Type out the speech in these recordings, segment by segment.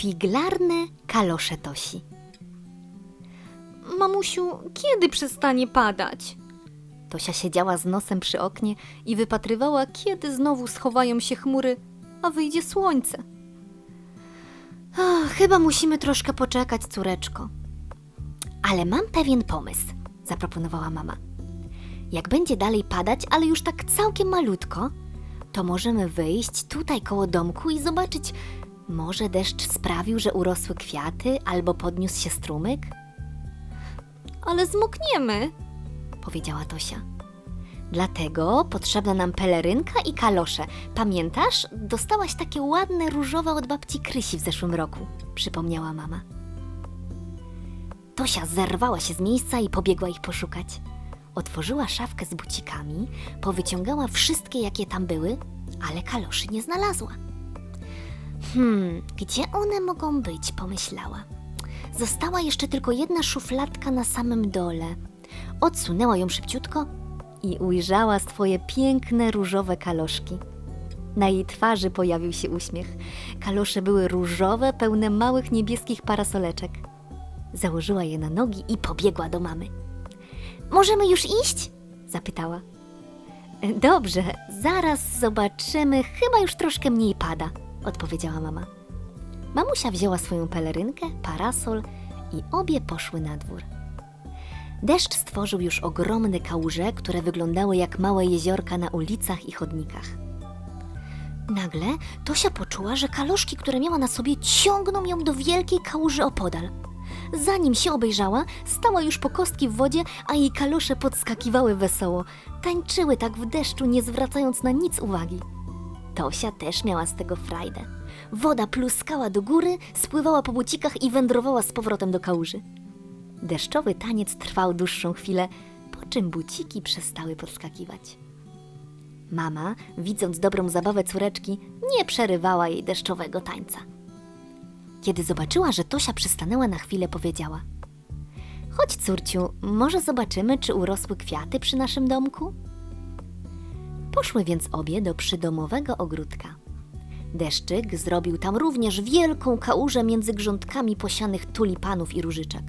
Figlarne kalosze Tosi. Mamusiu, kiedy przestanie padać? Tosia siedziała z nosem przy oknie i wypatrywała, kiedy znowu schowają się chmury, a wyjdzie słońce. Chyba musimy troszkę poczekać, córeczko. Ale mam pewien pomysł, zaproponowała mama. Jak będzie dalej padać, ale już tak całkiem malutko, to możemy wyjść tutaj koło domku i zobaczyć, może deszcz sprawił, że urosły kwiaty albo podniósł się strumyk? Ale zmokniemy, powiedziała Tosia. Dlatego potrzebna nam pelerynka i kalosze. Pamiętasz? Dostałaś takie ładne różowe od babci Krysi w zeszłym roku, przypomniała mama. Tosia zerwała się z miejsca i pobiegła ich poszukać. Otworzyła szafkę z bucikami, powyciągała wszystkie, jakie tam były, ale kaloszy nie znalazła. Hmm, gdzie one mogą być? pomyślała. Została jeszcze tylko jedna szufladka na samym dole. Odsunęła ją szybciutko i ujrzała swoje piękne różowe kaloszki. Na jej twarzy pojawił się uśmiech. Kalosze były różowe, pełne małych niebieskich parasoleczek. Założyła je na nogi i pobiegła do mamy. Możemy już iść? zapytała. Dobrze, zaraz zobaczymy. Chyba już troszkę mniej pada, odpowiedziała mama. Mamusia wzięła swoją pelerynkę, parasol i obie poszły na dwór. Deszcz stworzył już ogromne kałuże, które wyglądały jak małe jeziorka na ulicach i chodnikach. Nagle Tosia poczuła, że kaloszki, które miała na sobie, ciągną ją do wielkiej kałuży opodal. Zanim się obejrzała, stała już po kostki w wodzie, a jej kalosze podskakiwały wesoło. Tańczyły tak w deszczu, nie zwracając na nic uwagi. Tosia też miała z tego frajdę. Woda pluskała do góry, spływała po bucikach i wędrowała z powrotem do kałuży. Deszczowy taniec trwał dłuższą chwilę, po czym buciki przestały podskakiwać. Mama, widząc dobrą zabawę córeczki, nie przerywała jej deszczowego tańca. Kiedy zobaczyła, że Tosia przystanęła na chwilę, powiedziała: Chodź, córciu, może zobaczymy, czy urosły kwiaty przy naszym domku? Poszły więc obie do przydomowego ogródka. Deszczyk zrobił tam również wielką kałużę między grządkami posianych tulipanów i różyczek.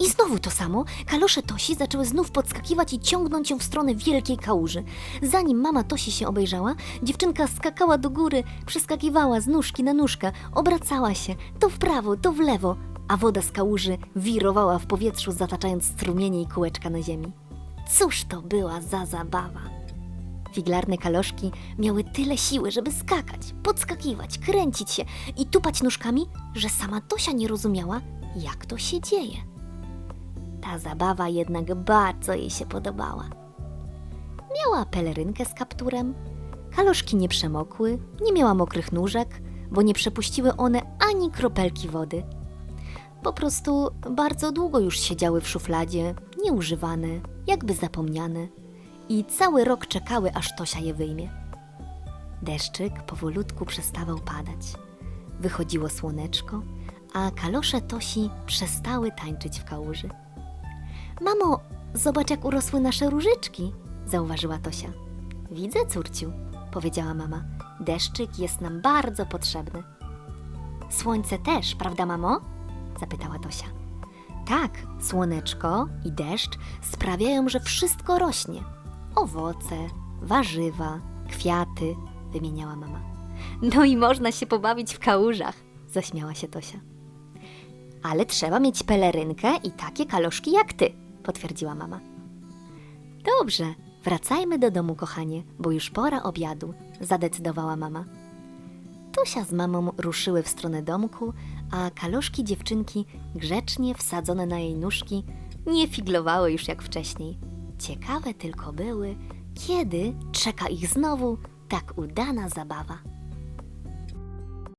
I znowu to samo, kalosze Tosi zaczęły znów podskakiwać i ciągnąć ją w stronę wielkiej kałuży. Zanim mama Tosi się obejrzała, dziewczynka skakała do góry, przeskakiwała z nóżki na nóżkę, obracała się, to w prawo, to w lewo, a woda z kałuży wirowała w powietrzu, zataczając strumienie i kółeczka na ziemi. Cóż to była za zabawa! Figlarne kaloszki miały tyle siły, żeby skakać, podskakiwać, kręcić się i tupać nóżkami, że sama Tosia nie rozumiała, jak to się dzieje. Ta zabawa jednak bardzo jej się podobała. Miała pelerynkę z kapturem, kaloszki nie przemokły, nie miała mokrych nóżek, bo nie przepuściły one ani kropelki wody. Po prostu bardzo długo już siedziały w szufladzie, nieużywane, jakby zapomniane i cały rok czekały, aż Tosia je wyjmie. Deszczyk powolutku przestawał padać. Wychodziło słoneczko, a kalosze Tosi przestały tańczyć w kałuży. Mamo, zobacz jak urosły nasze różyczki, zauważyła Tosia. Widzę, córciu, powiedziała mama. Deszczyk jest nam bardzo potrzebny. Słońce też, prawda, mamo? zapytała Tosia. Tak, słoneczko i deszcz sprawiają, że wszystko rośnie. Owoce, warzywa, kwiaty, wymieniała mama. No i można się pobawić w kałużach, zaśmiała się Tosia. Ale trzeba mieć pelerynkę i takie kaloszki jak ty, potwierdziła mama. Dobrze, wracajmy do domu, kochanie, bo już pora obiadu, zadecydowała mama. Tosia z mamą ruszyły w stronę domku, a kaloszki dziewczynki, grzecznie wsadzone na jej nóżki, nie figlowały już jak wcześniej. Ciekawe tylko były, kiedy czeka ich znowu tak udana zabawa.